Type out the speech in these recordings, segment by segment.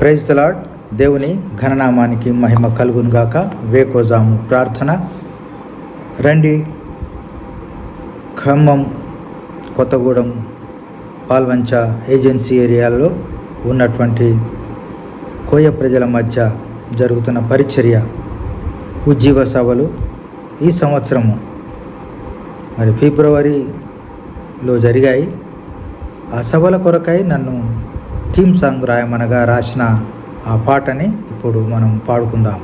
Praise తలాడ్ దేవుని ఘననామానికి మహిమ కలుగును గాక. వేకోజాము ప్రార్థన. రండి. ఖమ్మం కొత్తగూడెం పాల్వంచ ఏజెన్సీ ఏరియాలో ఉన్నటువంటి కోయ ప్రజల మధ్య జరుగుతున్న పరిచర్య ఉజ్జీవ సభలు ఈ సంవత్సరము. మరి ఫిబ్రవరిలో జరిగాయి. ఆ సభల కొరకై నన్ను థీమ్ సాంగ్ రాయమనగా రాసిన ఆ పాటని ఇప్పుడు మనం పాడుకుందాం.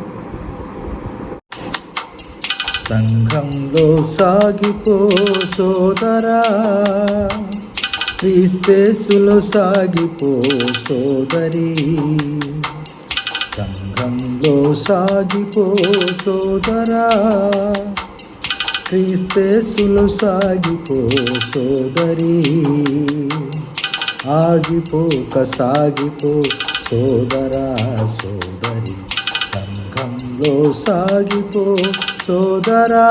సంఘంలో సాగిపో సోదరా క్రీస్తేసులో సాగిపో సోదరి. సంఘంలో సాగిపో సోదరా క్రీస్తేసులో సాగిపో సోదరి. ఆగిపోక సాగిపో సోదరా సోదరి సంఘంలో సాగిపో సోదరా.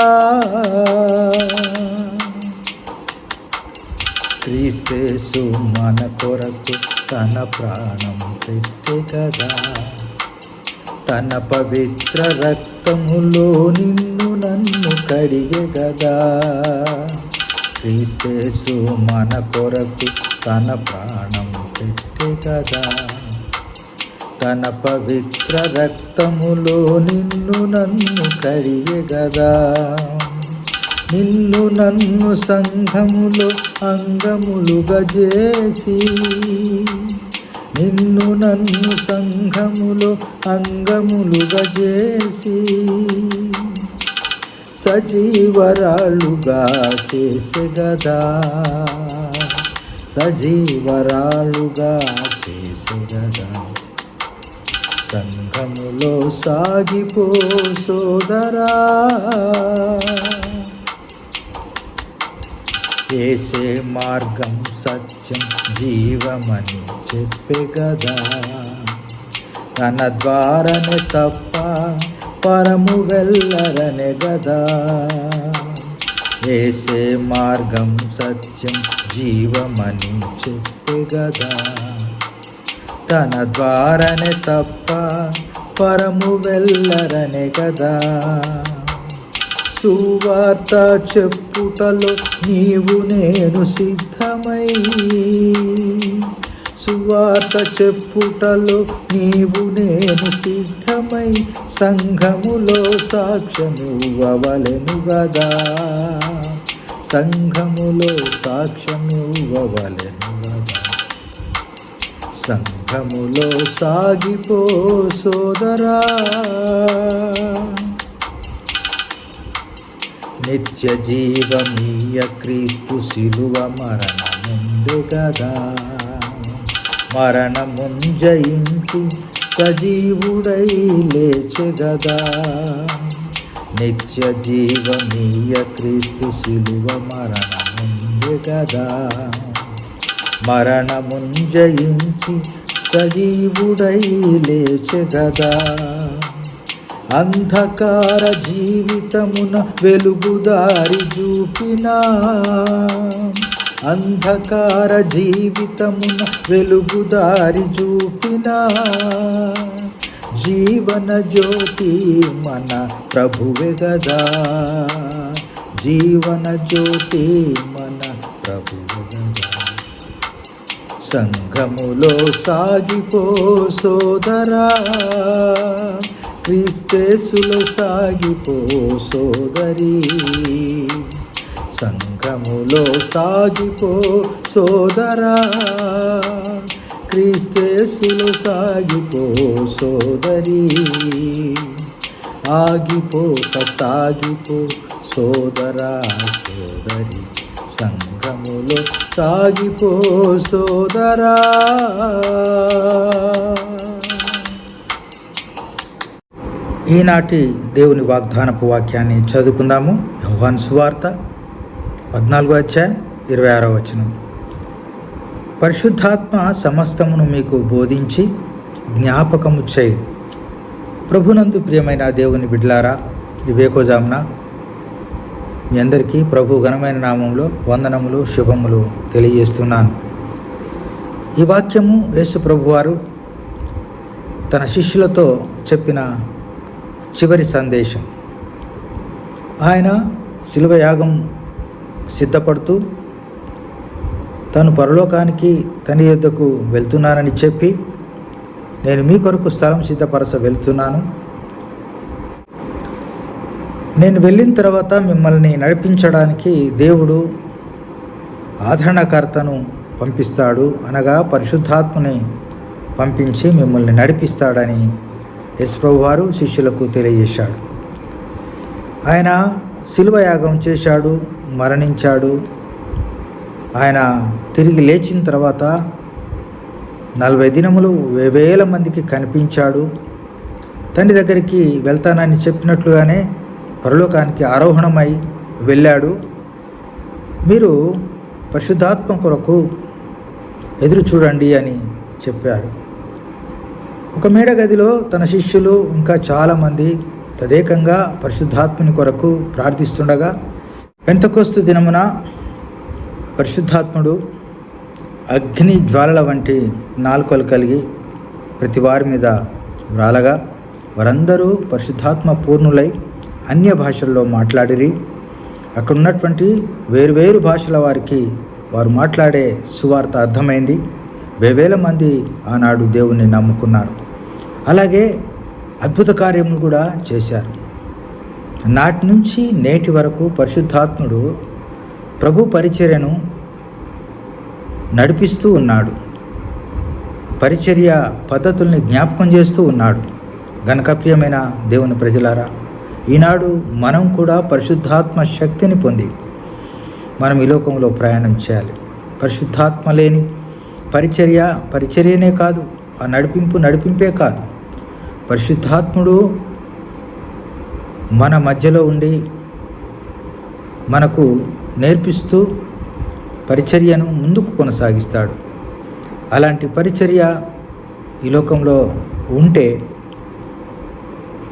క్రీస్తేసు మన కొరకు తన ప్రాణం పెట్టే కదా. తన పవిత్ర రక్తములో నిన్ను నన్ను కడిగే కదా. క్రీస్తేసు మన కొరకు తన ప్రాణం పెట్టి కదా. తన పవిత్ర రక్తములో నిన్ను నన్ను కడిగే గదా నిన్ను నన్ను సంఘములో అంగములుగా చేసి నిన్ను నన్ను సంఘములో అంగములుగా చేసి సజీవరాలుగా చేసుగదా సజీవరాలుగా చేసుగదా సంఘములో సాగిపో సోదరా. చేసే మార్గం సత్యం జీవమని చెప్పే కదా తన ద్వారనే తప్ప పరము గదా. ఏసే మార్గం సత్యం జీవమని చెప్పే గదా. తన ద్వారనే తప్ప పరము వెళ్ళరనే కదా సువార్త చెప్పుటలో నీవు నేను సిద్ధమై సువార్త చెప్పుటలో నీవు నేను సిద్ధమై సంఘములో సాక్ష్యమివ్వవలెను గదా సంఘములో సాక్ష్యమివ్వవలెను గదా సంఘములో సాగిపో సోదరా! నిత్య జీవమీయ క్రీస్తు శిలువ మరణముందు కదా మరణముంజయించి సజీవుడై లేచెగదా. నిత్య జీవనీయ క్రీస్తు శిలువ మరణముందు గదా. మరణముంజయించి సజీవుడై లేచెగదా. అంధకార జీవితమున వెలుగుదారి చూపినా అంధకార జీవితమున వెలుగుదారి చూపిన జీవన జ్యోతి మన ప్రభువే గదా. జీవన జ్యోతి మన ప్రభువే గదా. సంఘములో సాగిపో సోదరా. క్రీస్తేసులో సాగిపో సోదరి. సంఘ మార్గములో సాగిపో సోదరా. క్రీస్తేసులు సాగిపో సోదరి. ఆగిపోక సాగిపో సోదరా సోదరి. సంఘములో సాగిపో సోదరా. ఈనాటి దేవుని వాగ్దానపు వాక్యాన్ని చదువుకుందాము. యోహాన్ సువార్త పద్నాలుగో అధ్యాయం ఇరవై ఆరో వచనం. పరిశుద్ధాత్మ సమస్తమును మీకు బోధించి జ్ఞాపకము చేయి. ప్రభునందు ప్రియమైన దేవుని బిడ్లారా వివేకోజామున మీ అందరికీ ప్రభు ఘనమైన నామంలో వందనములు శుభములు తెలియజేస్తున్నాను. ఈ వాక్యము యేసు ప్రభువారు తన శిష్యులతో చెప్పిన చివరి సందేశం. ఆయన శిలువ యాగం సిద్ధపడుతూ తను పరలోకానికి తన యొద్దకు వెళ్తున్నానని చెప్పి నేను మీ కొరకు స్థలం సిద్ధపరచ వెళ్తున్నాను. నేను వెళ్ళిన తర్వాత మిమ్మల్ని నడిపించడానికి దేవుడు ఆదరణకర్తను పంపిస్తాడు. అనగా పరిశుద్ధాత్మని పంపించి మిమ్మల్ని నడిపిస్తాడని యశ్ప్రభు వారు శిష్యులకు తెలియజేశాడు. ఆయన శిలువ యాగం చేశాడు. మరణించాడు. ఆయన తిరిగి లేచిన తర్వాత నలభై దినములు వేవేల మందికి కనిపించాడు. తండ్రి దగ్గరికి వెళ్తానని చెప్పినట్లుగానే పరలోకానికి ఆరోహణమై వెళ్ళాడు. మీరు పరిశుద్ధాత్మ కొరకు ఎదురు చూడండి అని చెప్పాడు. ఒక మేడ గదిలో తన శిష్యులు ఇంకా చాలామంది తదేకంగా పరిశుద్ధాత్మని కొరకు ప్రార్థిస్తుండగా పెంతకోస్తు దినమున పరిశుద్ధాత్ముడు అగ్ని జ్వాలల వంటి నాలుకలు కలిగి ప్రతి వారి మీద వ్రాలగా వారందరూ పరిశుద్ధాత్మ పూర్ణులై అన్య భాషల్లో మాట్లాడిరి. అక్కడ ఉన్నటువంటి వేరువేరు భాషల వారికి వారు మాట్లాడే సువార్త అర్థమైంది. వేవేల మంది ఆనాడు దేవుణ్ణి నమ్ముకున్నారు. అలాగే అద్భుత కార్యములు కూడా చేశారు. నాటి నుంచి నేటి వరకు పరిశుద్ధాత్ముడు ప్రభు పరిచర్యను నడిపిస్తూ ఉన్నాడు. పరిచర్య పద్ధతుల్ని జ్ఞాపకం చేస్తూ ఉన్నాడు. గణకప్రియమైన దేవుని ప్రజలారా ఈనాడు మనం కూడా పరిశుద్ధాత్మ శక్తిని పొంది మనం ఈ లోకంలో ప్రయాణం చేయాలి. పరిశుద్ధాత్మ లేని పరిచర్య పరిచర్యనే కాదు ఆ నడిపింపు నడిపింపే కాదు. పరిశుద్ధాత్ముడు మన మధ్యలో ఉండి మనకు నేర్పిస్తూ పరిచర్యను ముందుకు కొనసాగిస్తాడు. అలాంటి పరిచర్య ఈ లోకంలో ఉంటే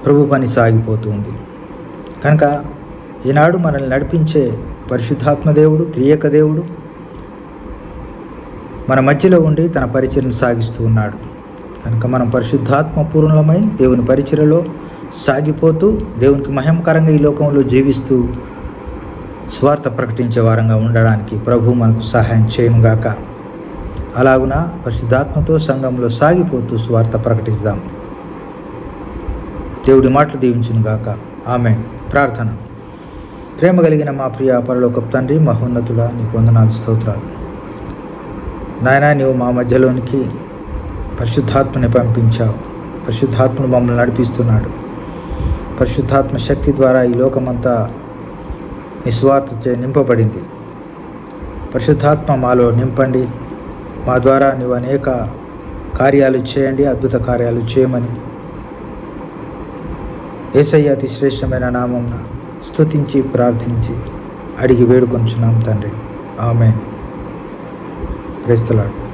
ప్రభు పని సాగిపోతుంది. కనుక ఈనాడు మనల్ని నడిపించే పరిశుద్ధాత్మ దేవుడు త్రియక దేవుడు మన మధ్యలో ఉండి తన పరిచయను సాగిస్తూ ఉన్నాడు. కనుక మనం పరిశుద్ధాత్మ పూర్ణమై దేవుని పరిచయలో సాగిపోతూ దేవునికి మహిమకరంగా ఈ లోకంలో జీవిస్తూ స్వార్థ ప్రకటించే వారంగా ఉండడానికి ప్రభు మనకు సహాయం చేయముగాక అలాగున పరిశుద్ధాత్మతో సంఘంలో సాగిపోతూ స్వార్థ ప్రకటిస్తాం దేవుడి మాటలు దీవించునుగాక. ఆమె ప్రార్థన. ప్రేమ కలిగిన మా ప్రియ పరలోకపు తండ్రి మహోన్నతుడ నీకు వందనాలు స్తోత్రాలు. నాయన నీవు మా మధ్యలోనికి పరిశుద్ధాత్మని పంపించావు. పరిశుద్ధాత్మను మమ్మల్ని నడిపిస్తున్నాడు. పరిశుద్ధాత్మ శక్తి ద్వారా ఈ లోకమంతా నిస్వార్థ నింపబడింది. పరిశుద్ధాత్మ మాలో నింపండి. మా ద్వారా నీవు అనేక కార్యాలు చేయండి అద్భుత కార్యాలు చేయమని. ఏసయ్య అతి శ్రేష్టమైన నామం స్తుతించి ప్రార్థించి అడిగి వేడుకొంచున్నాం తండ్రి. ఆమె క్రైస్తలాడు.